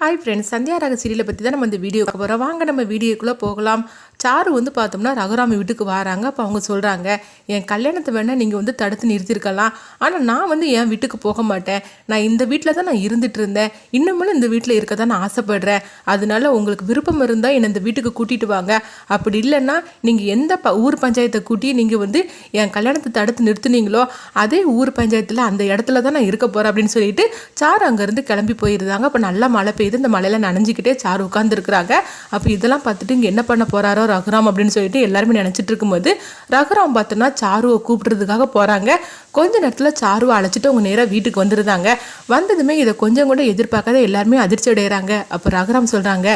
Hi friends Sandhya ரக சீரியலை பற்றி தான் நம்ம இந்த வீடியோ பார்க்க போகிறோம் வாங்க நம்ம வீடியோக்குள்ளே போகலாம். சாரு வந்து பார்த்தோம்னா ரகுராமி வீட்டுக்கு வராங்க. அப்போ அவங்க சொல்கிறாங்க என் கல்யாணத்தை வேணால் நீங்கள் வந்து தடுத்து நிறுத்திருக்கலாம் ஆனால் நான் வந்து என் வீட்டுக்கு போக மாட்டேன். நான் இந்த வீட்டில் தான் நான் இருந்துட்டு இருந்தேன். இன்னமும் இந்த வீட்டில் இருக்க தான் நான் ஆசைப்படுறேன். அதனால உங்களுக்கு விருப்பம் இருந்தால் என்னை இந்த வீட்டுக்கு கூட்டிகிட்டு வாங்க. அப்படி இல்லைன்னா நீங்கள் எந்த ப ஊர் பஞ்சாயத்தை கூட்டி நீங்கள் வந்து என் கல்யாணத்தை தடுத்து நிறுத்துனீங்களோ அதே ஊர் பஞ்சாயத்தில் அந்த இடத்துல தான் நான் இருக்க போகிறேன் அப்படின்னு சொல்லிட்டு சாரு அங்கேருந்து கிளம்பி போயிருந்தாங்க. அப்போ நல்லா மழை பெய்யுது இந்த மலையில் நனைஞ்சிக்கிட்டே சாரு உட்காந்துருக்குறாங்க அப்போ இதெல்லாம் பார்த்துட்டு இங்கே என்ன பண்ண போகிறாரோ ரகுராம் அப்படின்னு சொல்லிட்டு எல்லாருமே நினச்சிட்டு இருக்கும்போது ரகுராம் பார்த்தோன்னா சாருவை கூப்பிட்றதுக்காக போகிறாங்க கொஞ்ச நேரத்தில் சாருவை அழைச்சிட்டு அவங்க நேராக வீட்டுக்கு வந்துருந்தாங்க. வந்ததுமே இதை கொஞ்சம் கூட எதிர்பார்க்காத எல்லாருமே அதிர்ச்சி அடைகிறாங்க அப்போ ரகுராம் சொல்கிறாங்க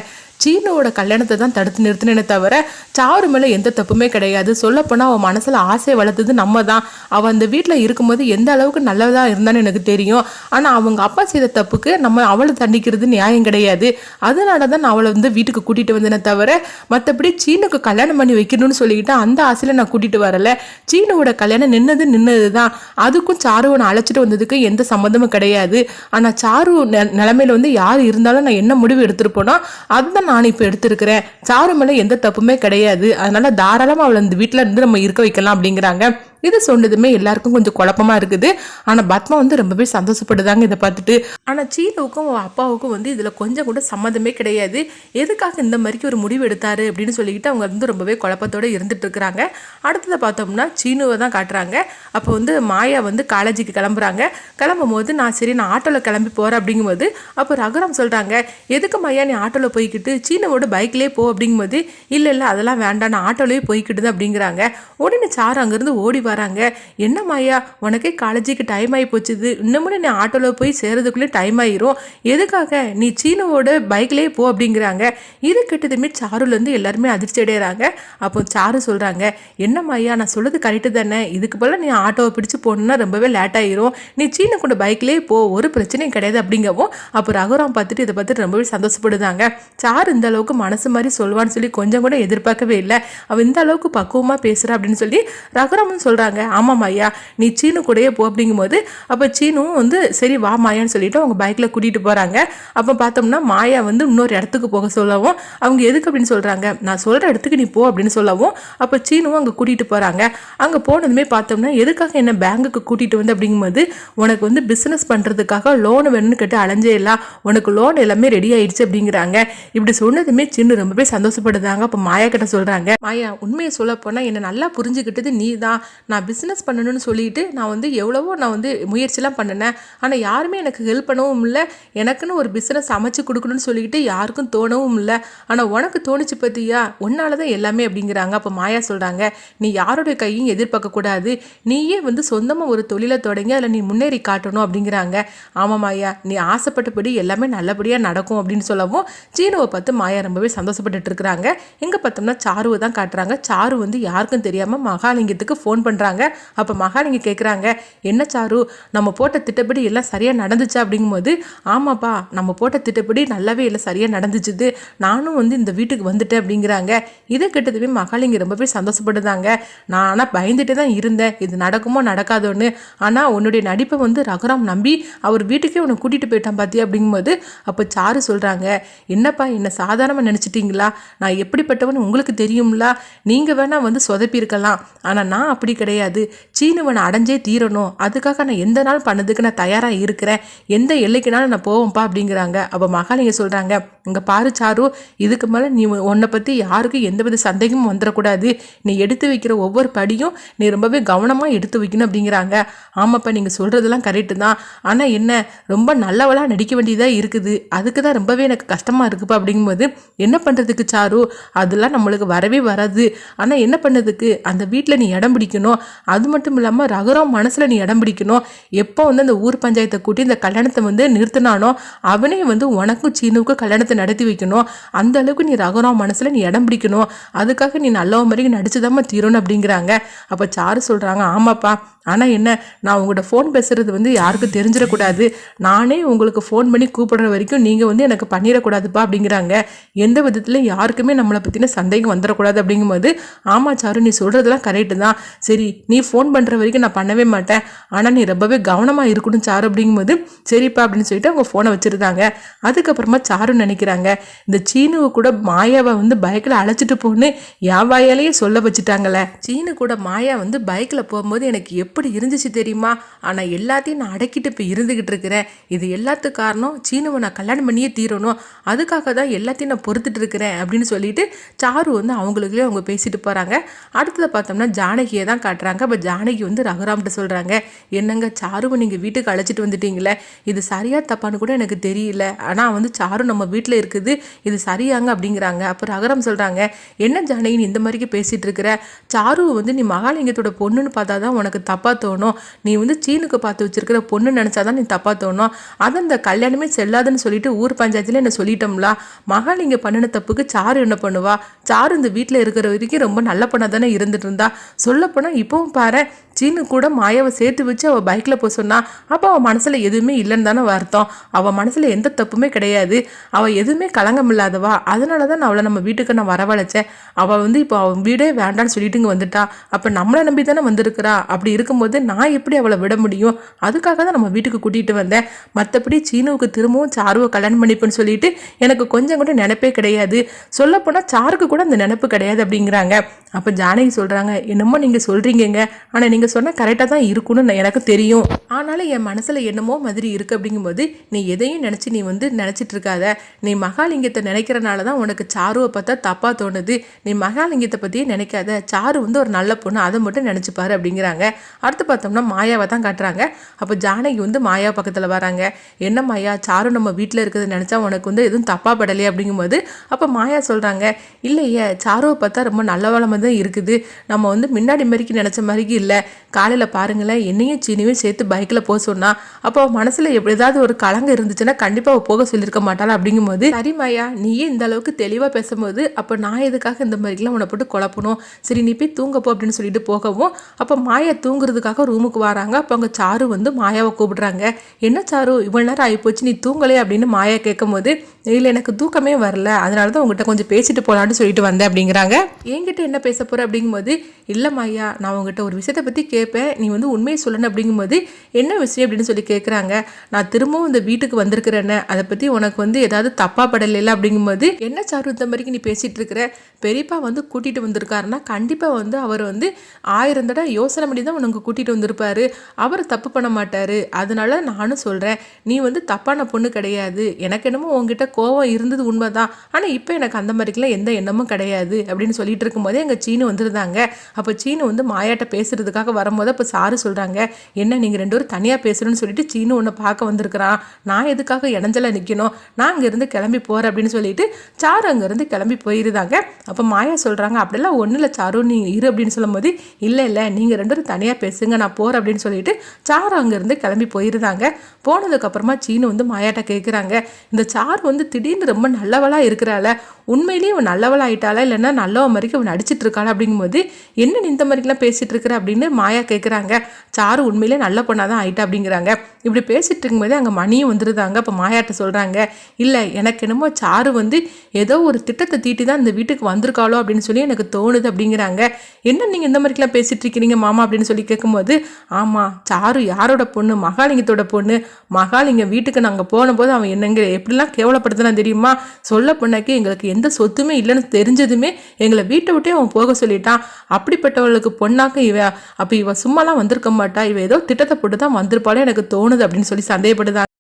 சீனுவோட கல்யாணத்தை தான் தடுத்து நிறுத்தினே தவிர சாரு மேலே எந்த தப்புமே கிடையாது. சொல்லப்போனால் அவன் மனசில் ஆசை வளர்த்தது நம்ம தான் அவன் அந்த வீட்டில் இருக்கும்போது எந்த அளவுக்கு நல்லதாக இருந்தான்னு எனக்கு தெரியும். ஆனால் அவங்க அப்பா செய்த தப்புக்கு நம்ம அவளை தண்டிக்கிறது நியாயம் கிடையாது. அதனால தான் நான் அவளை வந்து வீட்டுக்கு கூட்டிகிட்டு வந்தேனே தவிர மற்றபடி சீனுக்கு கல்யாணம் பண்ணி வைக்கணும்னு சொல்லிக்கிட்டு அந்த ஆசையில் நான் கூட்டிகிட்டு வரல. சீனுவோட கல்யாணம் நின்னது நின்னது தான் அதுக்கும் சாருவை நான் அழைச்சிட்டு வந்ததுக்கு எந்த சம்மந்தமும் கிடையாது. ஆனால் சாரு நெ- வந்து யார் இருந்தாலும் நான் என்ன முடிவு எடுத்திருப்போனோ அதுதான் நான் இப்போ எடுத்திருக்கிறேன். சாரு மேலே எந்த தப்புமே கிடையாது. அதனால தாராளமாக அவளை இந்த வீட்டில் இருந்து நம்ம இருக்க வைக்கலாம் அப்படிங்கிறாங்க. இது சொன்னதுமே எல்லாருக்கும் கொஞ்சம் குழப்பமா இருக்குது. ஆனால் பத்மா வந்து ரொம்பவே சந்தோஷப்படுதாங்க இதை பார்த்துட்டு. ஆனால் சீனுவுக்கும் அப்பாவுக்கும் வந்து இதில் கொஞ்சம் கூட சம்மந்தமே கிடையாது. எதுக்காக இந்த மாதிரிக்கு ஒரு முடிவு எடுத்தாரு அப்படின்னு சொல்லிக்கிட்டு அவங்க வந்து ரொம்பவே குழப்பத்தோட இருந்துட்டு இருக்கிறாங்க. அடுத்ததை பார்த்தோம்னா சீனுவை தான் காட்டுறாங்க. அப்போ வந்து மாயா வந்து காலேஜுக்கு கிளம்புறாங்க. கிளம்பும் போது நான் சரி நான் ஆட்டோவில் கிளம்பி போகிறேன் அப்படிங்கும்போது அப்போ ரகுராம் சொல்கிறாங்க எதுக்கு மாயா நீ ஆட்டோவில் போய்க்கிட்டு? சீனவோட பைக்லேயே போ அப்படிங்கும்போது இல்லை இல்லை அதெல்லாம் வேண்டாம் நான் ஆட்டோலேயே போய்க்கிட்டுது அப்படிங்கிறாங்க. உடனே சாரு அங்கேருந்து ஓடி வராங்க. என்ன மாயா உனக்கே காலேஜுக்கு டைம் ஆகி போச்சுது இன்னமும் நீ ஆட்டோவில் போய் சேரதுக்குள்ளே டைம் ஆயிரும். எதுக்காக? நீ சீனவோட பைக்லேயே போ அப்படிங்கிறாங்க. இது கெட்டதுமே சாருலேருந்து எல்லாருமே அதிர்ச்சி அடைகிறாங்க அப்போ சாரு சொல்கிறாங்க என்ன மாயா நான் சொல்லுறது கரெக்டு தானே? இதுக்கு போல் நீ ஆட்டோவை பிடிச்சு போகணுன்னா ரொம்பவே லேட் ஆயிரும். நீ சீன கொண்டு பைக்லேயே போ. ஒரு பிரச்சனையும் கிடையாது அப்படிங்கவும் அப்போ ரகுராம் பார்த்துட்டு இதை பார்த்துட்டு ரொம்பவே சந்தோஷப்படுதாங்க சார் இந்த அளவுக்கு மனசு மாதிரி சொல்வான்னு சொல்லி கொஞ்சம் கூட எதிர்பார்க்கவே இல்லை. அவன் இந்த அளவுக்கு பக்குவமாக பேசுகிறா அப்படின்னு சொல்லி ரகுராமன் சொல்கிறாங்க ஆமாம் ஐயா நீ சீனு கூடயே போ அப்படிங்கும்போது அப்போ சீனும் வந்து சரி வா மாயான்னு சொல்லிட்டு அவங்க பைக்கில் கூட்டிகிட்டு போகிறாங்க அப்போ பார்த்தோம்னா மாயா வந்து இன்னொரு இடத்துக்கு போக சொல்லவும் அவங்க எதுக்கு அப்படின்னு சொல்கிறாங்க நான் சொல்கிற இடத்துக்கு நீ போ அப்படின்னு சொல்லவும் அப்போ சீனும் அங்கே கூட்டிகிட்டு போகிறாங்க அங்கே போனதுமே பார்த்தோம்னா எதுக்காக என்ன பேங்குக்கு கூட்டிகிட்டு வந்து? அப்படிங்கும்போது உனக்கு வந்து பிஸ்னஸ் பண்ணுறதுக்காக லோன் வேணும்னு கேட்டு அலைஞ்சே இல்லை. உனக்கு லோன் எல்லாமே ரெடி ஆயிடுச்சு அப்படிங்கிறாங்க. இப்படி சொன்னதுமே சின்ன ரொம்பவே சந்தோஷப்படுதாங்க அப்போ மாயா கிட்ட சொல்கிறாங்க மாயா உண்மையை சொல்ல போனால் என்னை நல்லா புரிஞ்சுக்கிட்டது நீ தான் நான் பிஸ்னஸ் பண்ணணும்னு சொல்லிட்டு நான் வந்து எவ்வளவோ நான் வந்து முயற்சிலாம் பண்ணினேன். ஆனால் யாருமே எனக்கு ஹெல்ப் பண்ணவும் இல்லை. எனக்குன்னு ஒரு பிஸ்னஸ் அமைச்சு கொடுக்கணும்னு சொல்லிட்டு யாருக்கும் தோணவும் இல்லை. ஆனால் உனக்கு தோணுச்சு பார்த்தியா? உன்னால தான் எல்லாமே அப்படிங்கிறாங்க. அப்போ மாயா சொல்கிறாங்க நீ யாருடைய கையும் எதிர்பார்க்கக்கூடாது நீயே வந்து சொந்தமாக ஒரு தொழிலை தொடங்கி அதில் நீ முன்னேறி காட்டணும் அப்படிங்கிறாங்க. ஆமாம் மாயா நீ ஆசைப்பட்டபடி எல்லாமே நல்லபடியாக நடக்கும் அப்படின்னு சொல்லவும் சீனுவை பார்த்து மாயா ரொம்பவே சந்தோஷப்பட்டுட்டு இருக்கிறாங்க. இங்கே பார்த்தோம்னா சாருவை தான் காட்டுறாங்க. சாரு வந்து யாருக்கும் தெரியாமல் மகாலிங்கத்துக்கு ஃபோன் பண்ணுறாங்க அப்போ மகாலிங்கம் கேட்குறாங்க என்ன சாரு நம்ம போட்ட திட்டப்படி எல்லாம் சரியாக நடந்துச்சா? அப்படிங்கும்போது ஆமாப்பா நம்ம போட்ட திட்டப்படி நல்லாவே எல்லாம் சரியாக நடந்துச்சுது. நானும் வந்து இந்த வீட்டுக்கு வந்துட்டேன். அப்படிங்கிறாங்க. இதை கேட்டதுமே மகாலிங்க ரொம்பவே சந்தோஷப்படுதாங்க நான் ஆனால் பயந்துட்டு தான் இருந்தேன். இது நடக்குமோ நடக்காதோன்னு. ஆனால் உன்னுடைய நடிப்பை வந்து ரகுராம் நம்பி அவர் வீட்டுக்கே உன்னை கூட்டிகிட்டு போயிட்டான் பார்த்தியா அப்படிங்கும்போது அப்போ சாரு சொல்கிறாங்க என்னப்பா என்னை சாதாரணமாக நினச்சிட்டிங்களா? நான் எப்படிப்பட்டவன் உங்களுக்கு தெரியும்ல. நீங்கள் வேணால் வந்து சொதப்பியிருக்கலாம் ஆனால் நான் அப்படி கிடையாது. கிடையாது. சீனுவனை அடைஞ்சே தீரணும். அதுக்காக நான் எந்த நாள் பண்ணதுக்கு நான் தயாராக இருக்கிறேன்? எந்த எல்லைக்குனாலும் நான் போவேன்ப்பா அப்படிங்கிறாங்க. அப்போ மகாலிங்க சொல்கிறாங்க இங்கே பாரு சாரு இதுக்கு மேலே நீ உன்னை பற்றி யாருக்கும் எந்தவித சந்தேகமும் வந்துடக்கூடாது நீ எடுத்து வைக்கிற ஒவ்வொரு படியும் நீ ரொம்பவே கவனமாக எடுத்து வைக்கணும் அப்படிங்கிறாங்க. ஆமாப்பா நீங்கள் சொல்கிறதெல்லாம் கரெக்டு தான். ஆனால் என்ன ரொம்ப நல்லவளாக நடிக்க வேண்டியதாக இருக்குது. அதுக்கு தான் ரொம்பவே எனக்கு கஷ்டமாக இருக்குப்பா அப்படிங்கும்போது என்ன பண்ணுறதுக்கு சாரு? அதெல்லாம் நம்மளுக்கு வரவே வராது. ஆனால் என்ன பண்ணதுக்கு? அந்த வீட்டில் நீ இடம் பிடிக்கணும். அது மட்டும் இல்லாமல் ரகுரம் மனசில் நீ இடம் பிடிக்கணும். எப்போ வந்து அந்த ஊர் பஞ்சாயத்தை கூட்டி இந்த கல்யாணத்தை வந்து நிறுத்தினானோ அவனே வந்து உனக்கும் சீனுக்கும் கல்யாணத்தை நடத்தி வைக்கணும். அந்த அளவுக்கு நீ ரகுராம் மனசில் நீ இடம் பிடிக்கணும். அதுக்காக நீ நல்லவ மாதிரி நடிச்சுதாம்மா தீரணும் அப்படிங்கிறாங்க. அப்போ சாரு சொல்கிறாங்க ஆமாப்பா. ஆனால் என்ன? நான் உங்கள்கிட்ட ஃபோன் பேசுகிறது வந்து யாருக்கும் தெரிஞ்சிடக்கூடாது. நானே உங்களுக்கு ஃபோன் பண்ணி கூப்பிடுற வரைக்கும் நீங்கள் வந்து எனக்கு பண்ணிடக்கூடாதுப்பா அப்படிங்கிறாங்க. எந்த விதத்துலையும் யாருக்குமே நம்மளை பற்றின சந்தேகம் வந்துடக்கூடாது அப்படிங்கும்போது ஆமாம் சாரு நீ சொல்கிறதெல்லாம் கரெக்டு தான். சரி நீ ஃபோன் பண்ணுற வரைக்கும் நான் பண்ணவே மாட்டேன். ஆனால் நீ ரொம்பவே கவனமாக இருக்கணும் சாரு அப்படிங்கும்போது சரிப்பா அப்படின்னு சொல்லிட்டு அவங்க ஃபோனை வச்சுருந்தாங்க. அதுக்கப்புறமா சாரு நினைக்க நினைக்கிறாங்க. இந்த சீனுவை கூட மாயாவை வந்து பைக்கில் அழைச்சிட்டு போன்னு என் வாயாலேயே சொல்ல வச்சுட்டாங்களே. சீனு கூட மாயா வந்து பைக்கில் போகும்போது எனக்கு எப்படி இருந்துச்சு தெரியுமா? ஆனால் எல்லாத்தையும் நான் அடக்கிட்டு இப்போ இருந்துக்கிட்டு இருக்கிறேன். இது எல்லாத்துக்கு காரணம் சீனுவை நான் கல்யாணம் பண்ணியே தீரணும். அதுக்காக தான் எல்லாத்தையும் நான் பொறுத்துட்டு இருக்கிறேன் அப்படின்னு சொல்லிட்டு சாரு வந்து அவங்களுக்குள்ளே அவங்க பேசிட்டு போகிறாங்க அடுத்ததை பார்த்தோம்னா ஜானகியை தான் காட்டுறாங்க. இப்போ ஜானகி வந்து ரகுராம்கிட்ட சொல்கிறாங்க என்னங்க சாருவை நீங்கள் வீட்டுக்கு அழைச்சிட்டு வந்துட்டீங்களே? இது சரியாக தப்பான்னு கூட எனக்கு தெரியல. ஆனால் வந்து சாரு நம்ம வீட்டில் இருக்குது. இது சரியாங்க அப்படிங்கிறாங்க. அப்போ அகரம் சொல்கிறாங்க என்ன ஜானகி நீ இந்த மாதிரிக்கு பேசிகிட்டு இருக்கிற? சாரு வந்து நீ மகாலிங்கத்தோட பொண்ணுன்னு பார்த்தா தான் உனக்கு தப்பாக தோணும். நீ வந்து சீனுக்கு பார்த்து வச்சிருக்கிற பொண்ணு நினச்சா தான் நீ தப்பாக தோணும். அதை அந்த கல்யாணமே செல்லாதுன்னு சொல்லிட்டு ஊர் பஞ்சாயத்தில் என்ன சொல்லிட்டோம்லா? மகாலிங்க பண்ணின தப்புக்கு சாரு என்ன பண்ணுவா? சாரு இந்த வீட்டில் இருக்கிற வரைக்கும் ரொம்ப நல்ல பொண்ணாக தானே இருந்துட்டு இருந்தா. சொல்லப்போனால் இப்போவும் பாரு சீனு கூட மாயாவை சேர்த்து வச்சு அவள் பைக்கில் போக சொன்னா அப்போ அவள் மனசில் எதுவுமே இல்லைன்னு தானே வருத்தம் அவள் மனசில் எந்த தப்புமே கிடையாது. அவள் எதுவுமே களங்கம் இல்லாதவா அதனால தான் நான் அவளை நம்ம வீட்டுக்கு நான் வரவழைச்சேன். அவள் வந்து இப்போ அவன் வீடே வேண்டான்னு சொல்லிட்டு இங்கே வந்துட்டா. அப்போ நம்மளை நம்பி தானே வந்திருக்கிறா? அப்படி இருக்கும்போது நான் எப்படி அவளை விட முடியும்? அதுக்காக தான் நம்ம வீட்டுக்கு கூட்டிகிட்டு வந்தேன். மற்றபடி சீனுவுக்கு திரும்பவும் சாருவை கல்யாணம் பண்ணிப்பேன்னு சொல்லிட்டு எனக்கு கொஞ்சம் கூட நினைப்பே கிடையாது. சொல்லப்போனால் சாருக்கு கூட அந்த நினைப்பு கிடையாது அப்படிங்கிறாங்க. அப்போ ஜானகி சொல்கிறாங்க என்னமோ நீங்கள் சொல்கிறீங்கங்க ஆனால் நீங்கள் சொன்னால் கரெக்டாக தான் இருக்கும்னு எனக்கு தெரியும். ஆனாலும் என் மனசில் என்னமோ மாதிரி இருக்குது அப்படிங்கும்போது நீ எதையும் நினச்சி நீ வந்து நினச்சிட்டு இருக்காத. நீ நீ மகாலிங்கத்தை நினைக்கிறனால தான் உனக்கு சாருவை பார்த்தா தப்பாக தோணுது. நீ மகாலிங்கத்தை பற்றியே நினைக்காத. சாரு வந்து ஒரு நல்ல பொண்ணு அதை மட்டும் நினச்சிப்பாரு அப்படிங்கிறாங்க. அடுத்து பார்த்தோம்னா மாயாவை தான் காட்டுறாங்க. அப்போ ஜானகி வந்து மாயா பக்கத்தில் வராங்க. என்ன மாயா சாரு நம்ம வீட்டில் இருக்கிறத நினச்சா உனக்கு வந்து எதுவும் தப்பாக படலையே அப்படிங்கும்போது அப்போ மாயா சொல்கிறாங்க இல்லையே சாருவை பார்த்தா ரொம்ப நல்ல வளமாக தான் இருக்குது. நம்ம வந்து முன்னாடி மாதிரிக்கு நினச்ச மாதிரிக்கு இல்லை. காலையில் பாருங்களேன் என்னையும் சீனியும் சேர்த்து பைக்கில் போக சொன்னா. அப்போ மனசில் எப்படி ஏதாவது ஒரு கலங்க இருந்துச்சுன்னா கண்டிப்பாக போக சொல்லியிருக்க மாட்டாள் அப்படிங்கும்போது போது மாயா நீயே இந்த அளவுக்கு தெளிவாக பேசும்போது அப்போ நான் எதுக்காக இந்த மாதிரிலாம் உன்னை போட்டு குழப்பணும்? சரி நீ போய் தூங்கப்போ அப்படின்னு சொல்லிட்டு போகவும் அப்போ மாயா தூங்குறதுக்காக ரூமுக்கு வராங்க. அப்போ அவங்க சாரு வந்து மாயாவை கூப்பிடுறாங்க. என்ன சாரு இவ்வளோ நேரம் ஆகிப்போச்சு நீ தூங்கலே அப்படின்னு மாயா கேட்கும்போது இல்லை எனக்கு தூக்கமே வரல. அதனால தான் உங்ககிட்ட கொஞ்சம் பேசிட்டு போகலான்னு சொல்லிட்டு வந்தேன் அப்படிங்கிறாங்க. என்கிட்ட என்ன பேச போகிற அப்படிங்கும்போது இல்லை மாயா நான் உங்ககிட்ட ஒரு விஷயத்தை பற்றி கேட்பேன். நீ வந்து உண்மையை சொல்லணும் அப்படிங்கும்போது என்ன விஷயம்? அப்படின்னு சொல்லி கேட்குறாங்க. நான் திரும்பவும் இந்த வீட்டுக்கு வந்திருக்கிறேன்னு. அதை பற்றி உனக்கு வந்து ஏதாவது தப்பு அப்பா படலைல அப்படிங்கும்போது என்ன சாரு இந்த மாதிரிக்கு நீ பேசிகிட்டு இருக்கிற? பெரியப்பா வந்து கூட்டிகிட்டு வந்திருக்காருன்னா கண்டிப்பாக வந்து அவர் வந்து ஆயிரம் தடவை யோசனை பண்ணி தான் உனக்கு கூட்டிகிட்டு வந்திருப்பார். அவர் தப்பு பண்ண மாட்டார். அதனால நானும் சொல்கிறேன் நீ வந்து தப்பான பொண்ணு கிடையாது. எனக்கு என்னமோ உங்ககிட்ட கோவம் இருந்தது உண்மை தான் ஆனால் இப்போ எனக்கு அந்த மாதிரிக்கெல்லாம் எந்த எண்ணமும் கிடையாது. அப்படின்னு சொல்லிட்டு இருக்கும்போதே எங்கள் சீனு வந்திருந்தாங்க. அப்போ சீனு வந்து மாயாட்ட பேசுகிறதுக்காக வரும்போது அப்போ சாரு சொல்கிறாங்க என்ன நீங்கள் ரெண்டு பேரும் தனியாக பேசுகிறேன்னு சொல்லிட்டு சீனு உன்னை பார்க்க வந்திருக்கிறான். நான் எதுக்காக இணைஞ்சலாக நிற்கணும் நான் அங்கேருந்து கிளம்பி போகிறேன் அப்படின்னு சொல்லிட்டு சாரு அங்கேருந்து கிளம்பி போயிருந்தாங்க. அப்போ மாயா சொல்கிறாங்க அப்படிலாம் ஒன்றும் இல்லை சாரு நீ இரு அப்படின்னு சொல்லும்போது இல்லை இல்லை நீங்கள் ரெண்டு பேரும் தனியாக பேசுங்க நான் போகிறேன் அப்படின்னு சொல்லிட்டு சாரு அங்கேருந்து கிளம்பி போயிருந்தாங்க. போனதுக்கப்புறமா சீனு வந்து மாயாட்ட கேட்குறாங்க இந்த சாரு வந்து திடீர்னு ரொம்ப நல்லவளாக இருக்கிறாள உண்மையிலேயே அவன் நல்லவள் ஆயிட்டாளா? இல்லைன்னா நல்லவ மாதிரிக்கு அவன் நடிச்சிட்டு இருக்காளா? அப்படிங்கும்போது என்ன நீ இந்த மாதிரிலாம் பேசிட்டு இருக்கிற? அப்படின்னு மாயா கேட்குறாங்க சாரு உண்மையிலே நல்ல பொண்ணாக தான் ஆயிட்டா? அப்படிங்கிறாங்க. இப்படி பேசிட்டு இருக்கும்போது அங்கே மணியும் வந்துருந்தாங்க அப்போ மாயாட்ட சொல்கிறாங்க இல்லை எனக்கு என்னமோ சாரு வந்து ஏதோ ஒரு திட்டத்தை தீட்டி தான் இந்த வீட்டுக்கு வந்திருக்காளோ அப்படின்னு சொல்லி எனக்கு தோணுது அப்படிங்கிறாங்க. என்ன நீங்கள் இந்த மாதிரிலாம் பேசிட்டு இருக்கிறீங்க மாமா அப்படின்னு சொல்லி கேட்கும்போது ஆமாம் சாரு யாரோட பொண்ணு? மகாலிங்கத்தோட பொண்ணு. மகாலிங்கம் வீட்டுக்கு நாங்கள் போன போது அவன் என்னங்க எப்படிலாம் கேவலப்படுத்தினா தெரியுமா? சொல்ல பொண்ணாக்கி எங்களுக்கு எந்த சொத்துமே இல்லைன்னு தெரிஞ்சதுமே எங்களை வீட்டை விட்டே அவன் போக சொல்லிட்டான். அப்படிப்பட்டவளுக்கு பொண்ணாக்க இவ அப்போ இவ சும்மாலாம் வந்திருக்க மாட்டா. இவ ஏதோ திட்டத்தை போட்டு தான் வந்திருப்பாளே எனக்கு தோணுது அப்படின்னு சொல்லி சந்தேகப்படுதான்